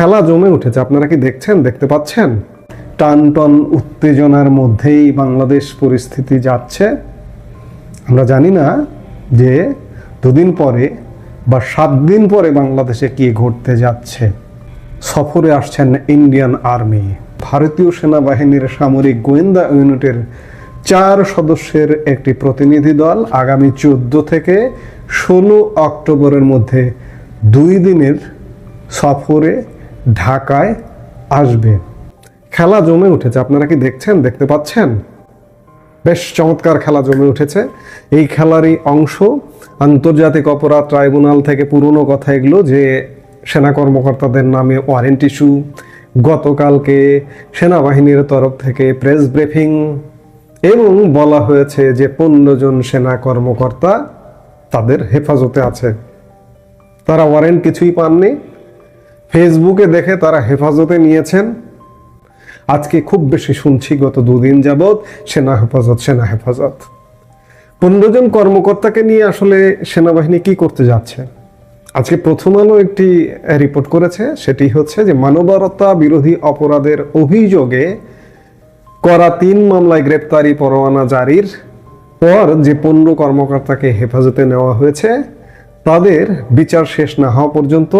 খেলা জমে উঠেছে। আপনারা কি দেখছেন? দেখতে পাচ্ছেন? টান টন উত্তেজনার মধ্যেই বাংলাদেশ পরিস্থিতি যাচ্ছে। আমরা জানি না যে দুদিন পরে বা সাত দিন পরে বাংলাদেশে কি ঘটতে যাচ্ছে। সফরে আসছেন ইন্ডিয়ান আর্মি। ভারতীয় সেনাবাহিনীর সামরিক গোয়েন্দা ইউনিটের চার সদস্যের একটি প্রতিনিধি দল আগামী চোদ্দ থেকে ষোলো অক্টোবরের মধ্যে দুই দিনের সফরে ঢাকায় আসবে। খেলা জমে উঠেছে। আপনারা কি দেখছেন? দেখতে পাচ্ছেন? বেশ চমৎকার খেলা জমে উঠেছে। এই খেলারই অংশ আন্তর্জাতিক অপরাধ ট্রাইব্যুনাল থেকে পুরনো কথা এগুলো যে সেনা কর্মকর্তাদের নামে ওয়ারেন্ট ইস্যু, গতকালকে সেনাবাহিনীর তরফ থেকে প্রেস ব্রিফিং, এবং বলা হয়েছে যে পনেরো জন সেনা কর্মকর্তা তাদের হেফাজতে আছে। তারা ওয়ারেন্ট কিছুই পাননি। ফেসবুকে দেখে তারা হেফাজতে নিয়েছেন। আজকে খুব বেশি শুনছি, গত দুদিন যাবৎ সেনা হেফাজত সেনা হেফাজত। পনেরো জন কর্মকর্তাকে নিয়ে আসলে সেনাবাহিনী কি করতে যাচ্ছে? আজকে প্রথম আলো একটি রিপোর্ট করেছে, সেটি হচ্ছে যে মানবরতা বিরোধী অপরাধের অভিযোগে করা তিন মামলায় গ্রেপ্তারি পরোয়ানা জারির পর যে পনেরো কর্মকর্তাকে হেফাজতে নেওয়া হয়েছে, তাদের বিচার শেষ না হওয়া পর্যন্ত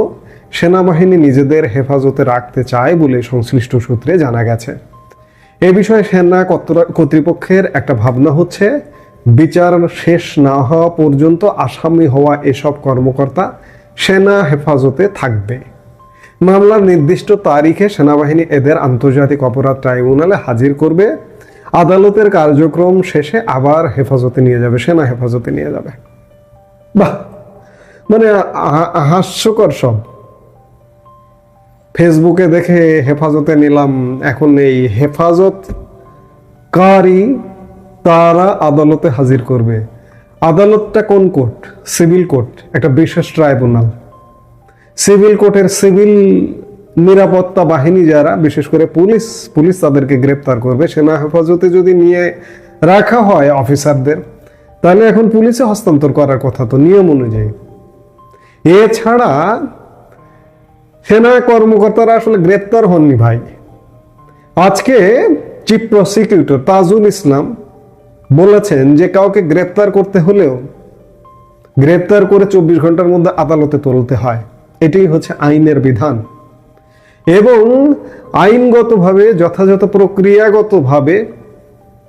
সেনাবাহিনী নিজেদের হেফাজতে রাখতে চায় বলে সংশ্লিষ্ট সূত্রে জানা গেছে। এ বিষয়ে সেনা কর্তৃপক্ষের একটা ভাবনা হচ্ছে, বিচার শেষ না হওয়া পর্যন্ত আসামি হওয়া এসব কর্মকর্তা সেনা হেফাজতে থাকবে। মামলার নির্দিষ্ট তারিখে সেনাবাহিনী এদের আন্তর্জাতিক অপরাধ ট্রাইব্যুনালে হাজির করবে। আদালতের কার্যক্রম শেষে আবার হেফাজতে নিয়ে যাবে, সেনা হেফাজতে নিয়ে যাবে। বাহ! মানে হাস্যকর সব। ফেসবুকে দেখে হেফাজতে নিলাম এখন এই হেফাজত কারি তারা আদালতে হাজির করবে। আদালতটা কোন কোর্ট? সিভিল কোর্ট, একটা বিশেষ ট্রাইব্যুনাল। সিভিল কোর্টের সিভিল নিরাপত্তা বাহিনী যারা, বিশেষ করে পুলিশ পুলিশ তাদেরকে গ্রেপ্তার করবে। সেনা হেফাজতে যদি নিয়ে রাখা হয় অফিসারদের, তাহলে এখন পুলিশে হস্তান্তর করার কথা তো নিয়ম অনুযায়ী। এছাড়া সেনা কর্মকর্তারা আসলে গ্রেপ্তার হননি ভাই। আজকে চিফ প্রসিকিউটর তাজুল ইসলাম বলেছেন যে কাউকে গ্রেপ্তার করতে হলেও গ্রেপ্তার করে চব্বিশ ঘণ্টার মধ্যে আদালতে তুলতে হয়। এটাই হচ্ছে আইনের বিধান। এবং আইনগতভাবে, যথাযথ প্রক্রিয়াগতভাবে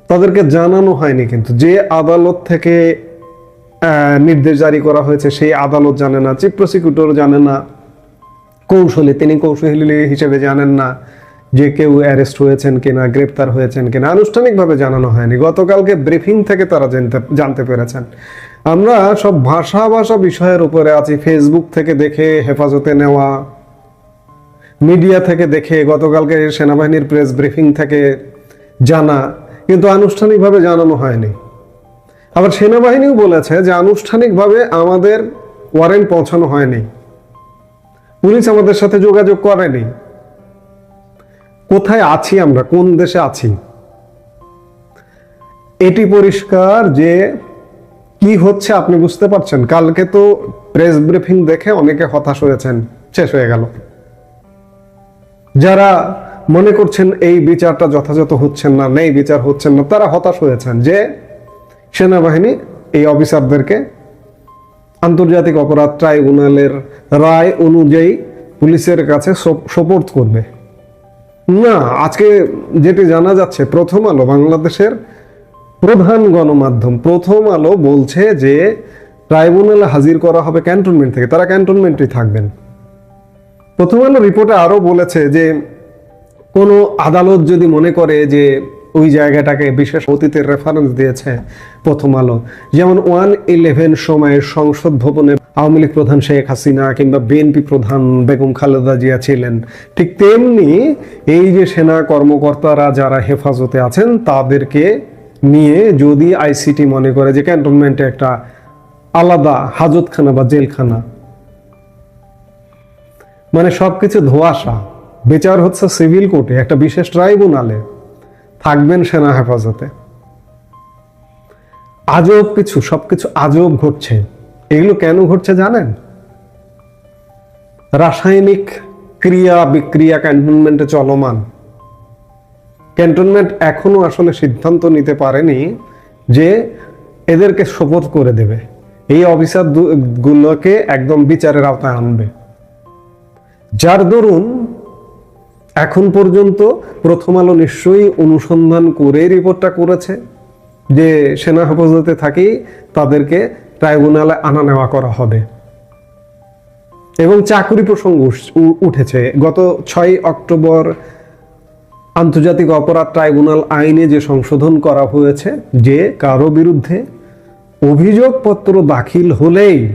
তাদেরকে জানানো হয়নি কিন্তু। যে আদালত থেকে নির্দেশ জারি করা হয়েছে, সেই আদালত জানে না, চিফ প্রসিকিউটর জানে না। কৌশলী, তিনি কৌশলী হিসেবে জানেন না যে কেউ অ্যারেস্ট হয়েছেন কিনা, গ্রেপ্তার হয়েছেন কিনা। আনুষ্ঠানিকভাবে জানানো হয়নি। গতকালকে ব্রিফিং থেকে তারা জানতে জানতে পেরেছেন। আমরা সব ভাষা ভাষা বিষয়ের উপরে আছি। ফেসবুক থেকে দেখে, হেফাজতে নেওয়া, মিডিয়া থেকে দেখে, গতকালকে সেনাবাহিনীর প্রেস ব্রিফিং থেকে জানা, কিন্তু আনুষ্ঠানিকভাবে জানানো হয়নি। আবার সেনাবাহিনীও বলেছে যে আনুষ্ঠানিকভাবে আমাদের ওয়ারেন্ট পৌঁছানো হয়নি। পুলিশ আমাদের সাথে যোগাযোগ করেনি। কোথায় আছি আমরা? কোন দেশে আছি? এটি পরিষ্কার যে কি হচ্ছে আপনি বুঝতে পারছেন? কালকে তো প্রেস ব্রিফিং দেখে অনেকে হতাশ হয়েছেন। শেষ হয়ে গেল। যারা মনে করছেন এই বিচারটা যথাযথ হচ্ছেন না, নেই বিচার হচ্ছেন না, তারা হতাশ হয়েছেন যে সেনাবাহিনী এই অফিসারদেরকে আন্তর্জাতিক অপরাধ ট্রাইব্যুনালের রায় অনুযায়ী পুলিশের কাছে সোপোর্ট করবে। না, আজকে যেটি জানা যাচ্ছে, প্রথম আলো বাংলাদেশের প্রধান গণমাধ্যম প্রথম আলো বলছে যে ট্রাইব্যুনালে হাজির করা হবে ক্যান্টনমেন্ট থেকে, তারা ক্যান্টনমেন্টে থাকবেন। প্রথম আলো রিপোর্টে আরও বলেছে যে কোনো আদালত যদি মনে করে যে ওই জায়গাটাকে বিশেষ অতীতের রেফারেন্স দিয়েছে প্রথম আলো। যেমন ওয়ান ইলেভেন সময়ে সংসদ ভবনে আওয়ামী লীগ প্রধান শেখ হাসিনা কিংবা বিএনপি প্রধান বেগম খালেদা জিয়া ছিলেন। ঠিক তেমনি এই যে সেনা কর্মকর্তারা যারা হেফাজতে আছেন, তাদেরকে নিয়ে যদি আইসিটি মনে করে যে ক্যান্টনমেন্টে একটা আলাদা হাজতখানা বা জেলখানা। মানে সবকিছু ধোয়াশা। বিচার হচ্ছে সিভিল কোর্টে, একটা বিশেষ ট্রাইব্যুনালে। থাকবেন সেনা হেফাজতে। আজব কিছু, সবকিছু আজব ঘটছে। এগুলো কেন ঘটছে জানেন? রাসায়নিক ক্রিয়া বিক্রিয়া ক্যান্টনমেন্টে চলমান। ক্যান্টনমেন্ট এখনও আসলে সিদ্ধান্ত নিতে পারেনি যে এদেরকে শপথ করে দেবে। এই অফিসার গুলোকে একদম বিচারের আওতায় আনবে। যার দরুন এখন পর্যন্ত প্রথম আলো নিশ্চয়ই অনুসন্ধান করে রিপোর্টটা করেছে যে সেনা হেফাজতে থাকি তাদেরকে ট্রাইব্যুনালে আনা নেওয়া করা হবে। এবং চাকরি প্রসঙ্গ উঠেছে। গত ছয় অক্টোবর আন্তর্জাতিক অপরাধ ট্রাইব্যুনাল আইনে যে সংশোধন করা হয়েছে যে কারও বিরুদ্ধে অভিযোগপত্র দাখিল হলেই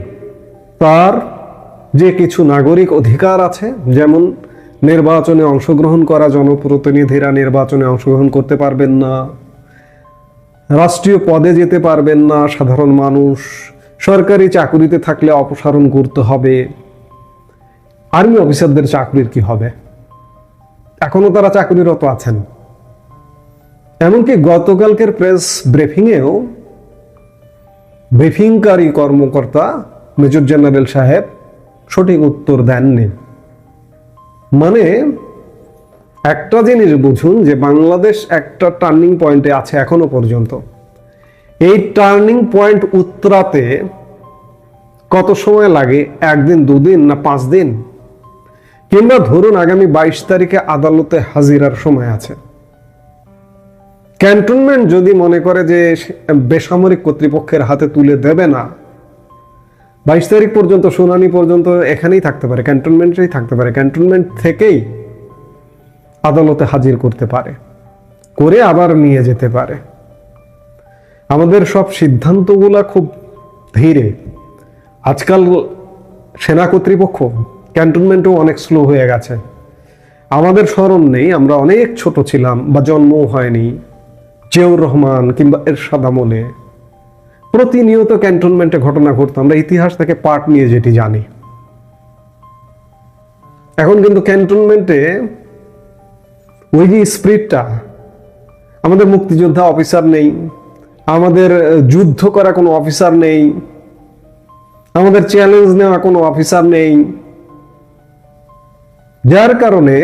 তার যে কিছু নাগরিক অধিকার আছে, যেমন নির্বাচনে অংশগ্রহণ করা জনপ্রতিনিধিরা নির্বাচনে অংশগ্রহণ করতে পারবেন না। রাষ্ট্রীয় পদে যেতে পারবেন না। সাধারণ মানুষ সরকারি চাকুরিতে থাকলে অপসারণ করতে হবে। আর্মি অফিসারদের চাকরির কি হবে? এখনও তারা চাকরিরত আছেন। এমনকি গতকালকের প্রেস ব্রিফিংয়েও ব্রিফিংকারী কর্মকর্তা মেজর জেনারেল সাহেব সঠিক উত্তর দেননি। মানে একটা জিনিস বুঝুন যে বাংলাদেশ একটা টার্নিং পয়েন্টে আছে এখনও পর্যন্ত। এই টার্নিং পয়েন্ট উত্তরাতে কত সময় লাগে? একদিন, দুদিন না পাঁচ দিন? কিংবা ধরুন আগামী বাইশ তারিখে আদালতে হাজিরার সময় আছে। ক্যান্টনমেন্ট যদি মনে করে যে বেসামরিক কর্তৃপক্ষের হাতে তুলে দেবে না বাইশ তারিখ পর্যন্ত, শুনানি পর্যন্ত এখানেই থাকতে পারে, ক্যান্টনমেন্টেই থাকতে পারে। ক্যান্টনমেন্ট থেকেই আদালতে হাজির করতে পারে, করে আবার নিয়ে যেতে পারে। আমাদের সব সিদ্ধান্তগুলা খুব ধীরে। আজকাল সেনা কর্তৃপক্ষ, ক্যান্টনমেন্টও অনেক স্লো হয়ে গেছে। আমাদের স্মরণ নেই, আমরা অনেক ছোট ছিলাম বা জন্মও হয়নি, জিয়াউর রহমান কিংবা এরশাদ আমলে। প্রতিনিয়ত ক্যান্টনমেন্টে ঘটনা ঘটতো। আমরা ইতিহাস থেকে পাঠ নিয়ে যেটি জানি। এখন কিন্তু ক্যান্টনমেন্টে ওই যে স্পিরিটটা, আমাদের মুক্তিযোদ্ধা অফিসার নেই, আমাদের যুদ্ধ করা কোনো অফিসার নেই, আমাদের চ্যালেঞ্জ নেওয়া কোনো অফিসার নেই। যার কারণে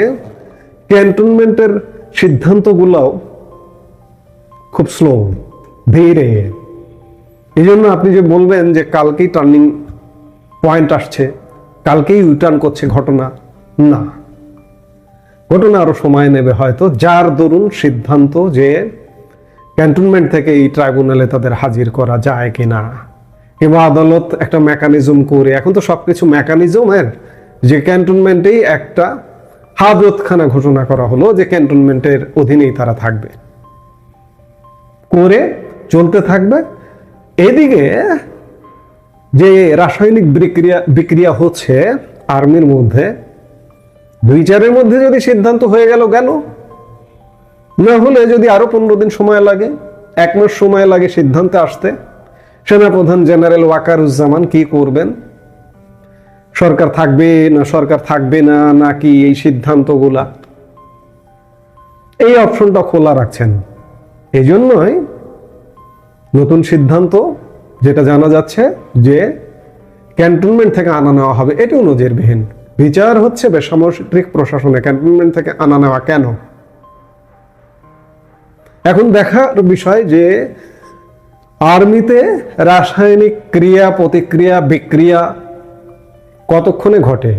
ক্যান্টনমেন্টের সিদ্ধান্তগুলো খুব স্লো, ধীরে। এই জন্য আপনি যে বলবেন যে কালকেই টার্নিং পয়েন্ট আসছে, কালকেই ইউটার্ন করছে ঘটনা, না। ঘটনা আরও সময় নেবে হয়তো, যার দরুন সিদ্ধান্ত যে ক্যান্টনমেন্ট থেকে এই ট্রাইব্যুনালে তাদের হাজির করা যায় কিনা। কিংবা আদালত একটা মেকানিজম করে, এখন তো সবকিছু মেকানিজমের যে ক্যান্টনমেন্টেই একটা হাজতখানা ঘোষণা করা হলো যে ক্যান্টনমেন্টের অধীনেই তারা থাকবে। করে চলতে থাকবে এদিকে যে রাসায়নিক বিক্রিয়া বিক্রিয়া হচ্ছে আর্মির মধ্যে দুই চারের মধ্যে যদি সিদ্ধান্ত হয়ে গেল গেল না হলে যদি আরও পনেরো দিন সময় লাগে, এক মাস সময় লাগে সিদ্ধান্তে আসতে, সেনাপ্রধান জেনারেল ওয়াকারুজ্জামান কি করবেন? সরকার থাকবে না, সরকার থাকবে না, নাকি এই সিদ্ধান্তগুলা? এই অপশনটা খোলা রাখছেন। এই জন্যই নতুন সিদ্ধান্ত যেটা জানা যাচ্ছে যে ক্যান্টনমেন্ট থেকে আনা নেওয়া হবে, এটাও নজিরবিহীন বিচার হচ্ছে বেসামরিক প্রশাসনে ক্যান্টনমেন্ট থেকে আনা নেওয়া কেন? এখন দেখার বিষয় যে আর্মিতে রাসায়নিক ক্রিয়া, প্রতিক্রিয়া, বিক্রিয়া কতক্ষণে ঘটে?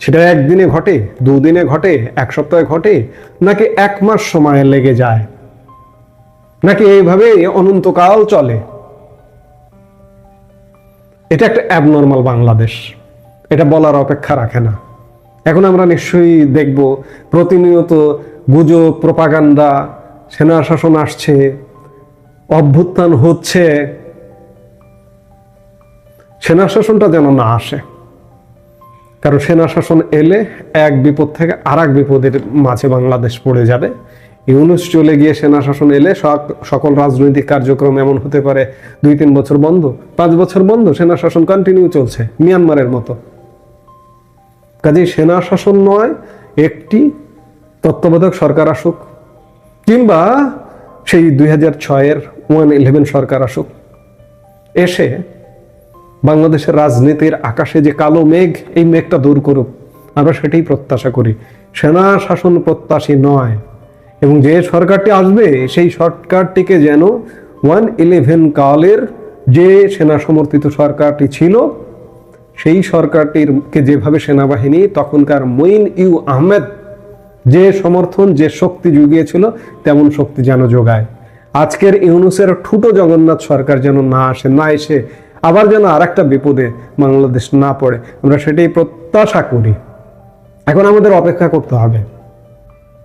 সেটা একদিনে ঘটে, দুদিনে ঘটে, এক সপ্তাহে ঘটে, নাকি এক মাস সময় লেগে যায়? নাকি এইভাবে অনন্তকাল চলে? এটা একটা অ্যাবনর্মাল বাংলাদেশ। এটা বলার অপেক্ষা রাখে না। এখন আমরা নিশ্চয়ই দেখব, প্রতিনিয়ত গুজব প্রপাগান্ডা সেনা শাসন আসছে, অভ্যুত্থান হচ্ছে সেনা শাসনটা যেন না আসে। কারণ সেনা শাসন এলে এক বিপদ থেকে আর এক বিপদের মাঝে বাংলাদেশ পড়ে যাবে। ইউনুস চলে গিয়ে সেনা শাসন এলে সক- সকল রাজনৈতিক কার্যক্রম এমন হতে পারে, দুই তিন বছর বন্ধ, পাঁচ বছর বন্ধ, সেনা শাসন কন্টিনিউ চলছে, মিয়ানমারের মতো। কাজেই সেনা শাসন নয়, একটি তত্ত্বাবধায়ক সরকার আসুক, কিংবা সেই দুই হাজার ছয়ের ওয়ান ইলেভেন সরকার আসুক, এসে বাংলাদেশের রাজনীতির আকাশে যে কালো মেঘ, এই মেঘটা দূর করুক। আমরা সেটাই প্রত্যাশা করি। সেনা শাসন প্রত্যাশী নয়। এবং যে সরকারটি আসবে, সেই সরকারটিকে যেন ওয়ান ইলেভেন কালের যে সেনা সমর্থিত সরকারটি ছিল, সেই সরকারটিরকে যেভাবে সেনাবাহিনী তখনকার মঈন ইউ আহমেদ যে সমর্থন, যে শক্তি জুগিয়েছিল, তেমন শক্তি যেন যোগায় আজকের ইউনুসের ঠুটো জগন্নাথ সরকার যেন না আসে, না এসে, আবার যেন আর একটা বিপদে বাংলাদেশ না পড়ে। আমরা সেটাই প্রত্যাশা করি। এখন আমাদের অপেক্ষা করতে হবে।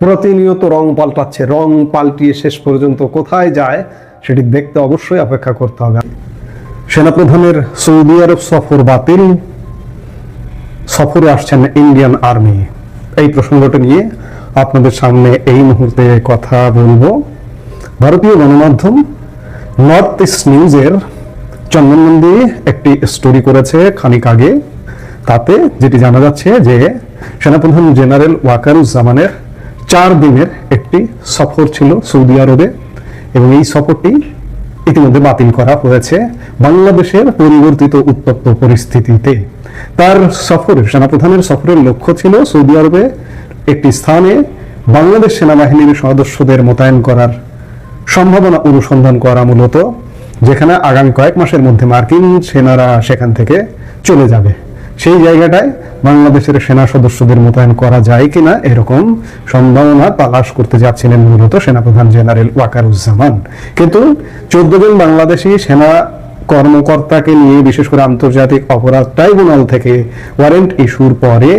প্রতিনিয়ত রং পাল্টাচ্ছে, রং পাল্টিয়ে শেষ পর্যন্ত কোথায় যায় সেটি দেখতে অবশ্যই অপেক্ষা করতে হবে। সেনাপ্রধানের সৌদি আরব সফর বাতিল, সফরে আসছেন ইন্ডিয়ান আর্মি। এই প্রসঙ্গটা নিয়ে আপনাদের সামনে এই মুহূর্তে কথা বলব। ভারতীয় গণমাধ্যম নর্থ ইস্ট নিউজের চন্দনমন্দি একটি স্টোরি করেছে খানিক আগে। তাতে যেটি জানা যাচ্ছে যে সেনাপ্রধান জেনারেল ওয়াকারুজ্জামানের চার দিনের একটি সফর ছিল সৌদি আরবে এবং এই সফরটি ইতিমধ্যে বাতিল করা হয়েছে বাংলাদেশের পরিবর্তিত উত্তপ্ত পরিস্থিতিতে। তার সফর সেনাপ্রধানের সফরের লক্ষ্য ছিল সৌদি আরবে একটি স্থানে বাংলাদেশ সেনাবাহিনীর সদস্যদের মোতায়েন করার সম্ভাবনা অনুসন্ধান করা মূলত, যেখানে আগামী কয়েক মাসের মধ্যে মার্কিন সেনারা সেখান থেকে চলে যাবে। সেই জায়গাটায় বাংলাদেশের সেনা সদস্যদের মোতায়েন করা যায় কিনা এরকম সম্ভাবনা তালাশ করতে যাচ্ছিলেন মূলত সেনাপ্রধান জেনারেল ওয়াকারুজ্জামান। কিন্তু চোদ্দ জন বাংলাদেশি সেনা কর্মকর্তাকে নিয়ে, বিশেষ করে আন্তর্জাতিক অপরাধ ট্রাইব্যুনাল থেকে ওয়ারেন্ট ইস্যুর পরে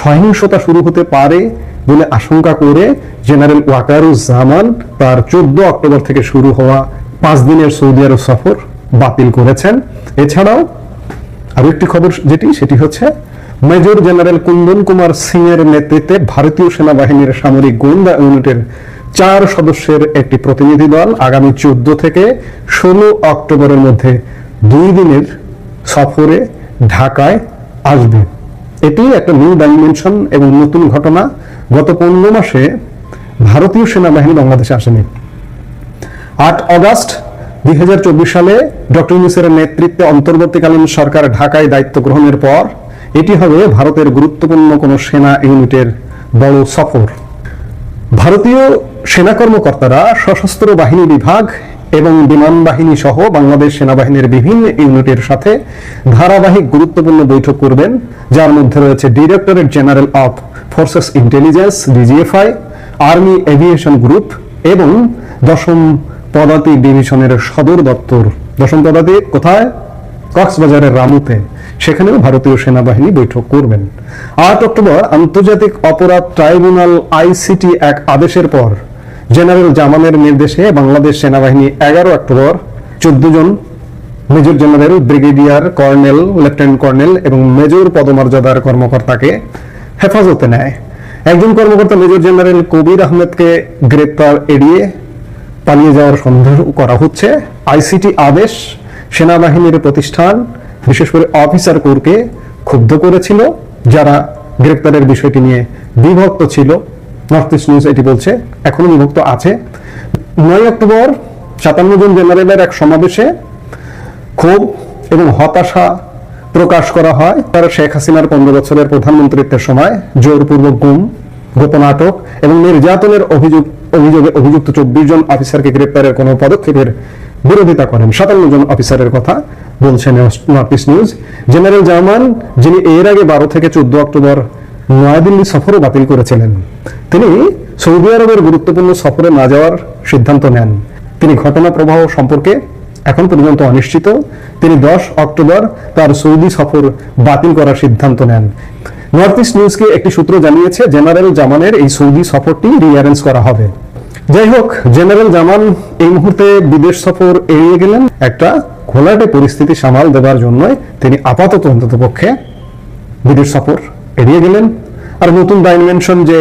সহিংসতা শুরু হতে পারে বলে আশঙ্কা করে জেনারেল ওয়াকারুজ্জামান তার চোদ্দ অক্টোবর থেকে শুরু হওয়া পাঁচ দিনের সৌদি আরব সফর বাতিল করেছেন। এছাড়াও আরও একটি খবর যেটি, সেটি হচ্ছে, মেজর জেনারেল কুন্দন কুমার সিং এর নেতৃত্বে ভারতীয় সেনাবাহিনীর সামরিক গোয়েন্দা ইউনিটের চার সদস্যের একটি প্রতিনিধি দল আগামী চোদ্দ থেকে ষোলো অক্টোবরের মধ্যে দুই দিনের সফরে ঢাকায় আসবে। এটি একটা নিউ ডাইমেনশন এবং নতুন ঘটনা। গত পনেরো মাসে ভারতীয় সেনাবাহিনী বাংলাদেশে আসেনি। আট অগাস্ট দুই হাজার চব্বিশ সালে ডক্টর ইউনুসের নেতৃত্বে অন্তর্বর্তীকালীন সরকার ঢাকায় দায়িত্ব গ্রহণের পর এটি হবে ভারতের গুরুত্বপূর্ণ কোনো সেনা ইউনিটের বড় সফর। ভারতীয় সেনা কর্মকর্তারা সশস্ত্র বাহিনী বিভাগ এবং বিমান বাহিনী সহ বাংলাদেশ সেনাবাহিনীর বিভিন্ন ইউনিটের সাথে ধারাবাহিক গুরুত্বপূর্ণ বৈঠক করবেন, যার মধ্যে রয়েছে directorate general of forces intelligence, DGFI, army aviation group এবং দশম পদাতিক ডিভিশনের সদর দপ্তর। দশম পদাতিক কোথায়? কক্সবাজারের রামুতে। সেখানেও ভারতীয় সেনাবাহিনী বৈঠক করবেন। আট অক্টোবর আন্তর্জাতিক অপরাধ ট্রাইব্যুনাল আইসিটি এক আদেশের পর জেনারেল জামানের নির্দেশে বাংলাদেশ সেনাবাহিনী এগারো অক্টোবর চোদ্দ জন major general brigadier colonel, lieutenant colonel এবং মেজর পদমর্যাদার কর্মকর্তাকে হেফাজতে নেয়। একজন কর্মকর্তা মেজর জেনারেল কবির আহমেদকে গ্রেপ্তার এড়িয়ে পালিয়ে যাওয়ার সন্দেহ করা হচ্ছে। আইসিটি আদেশ সেনাবাহিনীর প্রতিষ্ঠান, বিশেষ করে অফিসার কোরকে ক্ষুব্ধ করেছিল, যারা গ্রেপ্তারের বিষয়টি নিয়ে বিভক্ত ছিল। নর্থ ইস্ট নিউজ এটি বলছে, এখনও বিভক্ত আছে। নয় অক্টোবর সাতান্ন জন জেনারেলের এক সমাবেশে ক্ষোভ এবং হতাশা প্রকাশ করা হয়। তারা শেখ হাসিনার পনেরো বছরের প্রধানমন্ত্রিত্বের সময় জোরপূর্বক গুম গোপন আটক এবং নির্যাতনের অভিযোগ অভিযোগে অভিযুক্ত চব্বিশ জন অফিসারকে গ্রেপ্তারের কোনো পদক্ষেপের বিরোধিতা করেন। সাতান্ন জন অফিসারের কথা বলছেন north east news. General German, যিনি এর আগে বারো থেকে চোদ্দ অক্টোবর নয়াদিল্লি সফরও বাতিল করেছিলেন, তিনি সৌদি আরবের গুরুত্বপূর্ণ সফরে না যাওয়ার সিদ্ধান্ত নেন। তিনি ঘটনা প্রবাহ সম্পর্কে এখন পর্যন্ত অনিশ্চিত। তিনি দশ অক্টোবর তার সৌদি সফর বাতিল করার সিদ্ধান্ত নেন। নর্থ ইস্ট নিউজকে একটি সূত্র জানিয়েছে জেনারেল জামানের এই সৌদি সফরটি রিঅ্যারেঞ্জ করা হবে। যাই হোক জেনারেল জামান এই মুহূর্তে বিদেশ সফর এড়িয়ে গেলেন। একটা ঘোলাটে পরিস্থিতি সামাল দেওয়ার জন্য তিনি আপাতত অন্তত পক্ষে বিদেশ সফর এড়িয়ে গেলেন। আর নতুন ডাইমেনশন যে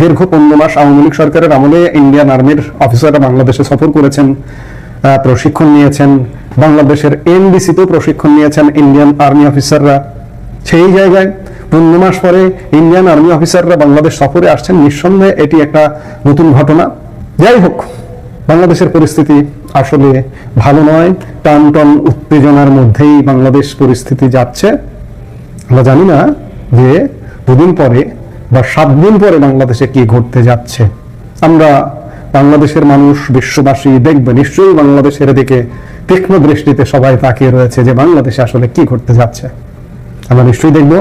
দীর্ঘ পনেরো মাস আওয়ামী লীগ সরকারের আমলে ইন্ডিয়ান আর্মির অফিসাররা বাংলাদেশে সফর করেছেন প্রশিক্ষণ নিয়েছেন, বাংলাদেশের এনডিসিতেও প্রশিক্ষণ নিয়েছেন ইন্ডিয়ান আর্মি অফিসাররা সেই জায়গায় পনেরো মাস পরে ইন্ডিয়ান আর্মি অফিসাররা বাংলাদেশ সফরে আসছেন। নিঃসন্দেহে এটি একটা নতুন ঘটনা। যাই হোক, বাংলাদেশের পরিস্থিতি আসলে ভালো নয়। টান টন উত্তেজনার মধ্যেই বাংলাদেশ পরিস্থিতি যাচ্ছে। আমরা জানি না যে দুদিন পরে বা সাত দিন পরে বাংলাদেশে কি ঘটতে যাচ্ছে। আমরা বাংলাদেশের মানুষ, বিশ্ববাসী দেখবে। নিশ্চয়ই বাংলাদেশের দিকে তীক্ষ্ণ দৃষ্টিতে সবাই তাকিয়ে রয়েছে যে বাংলাদেশে আসলে কি ঘটতে যাচ্ছে। আমরা নিশ্চয়ই দেখব।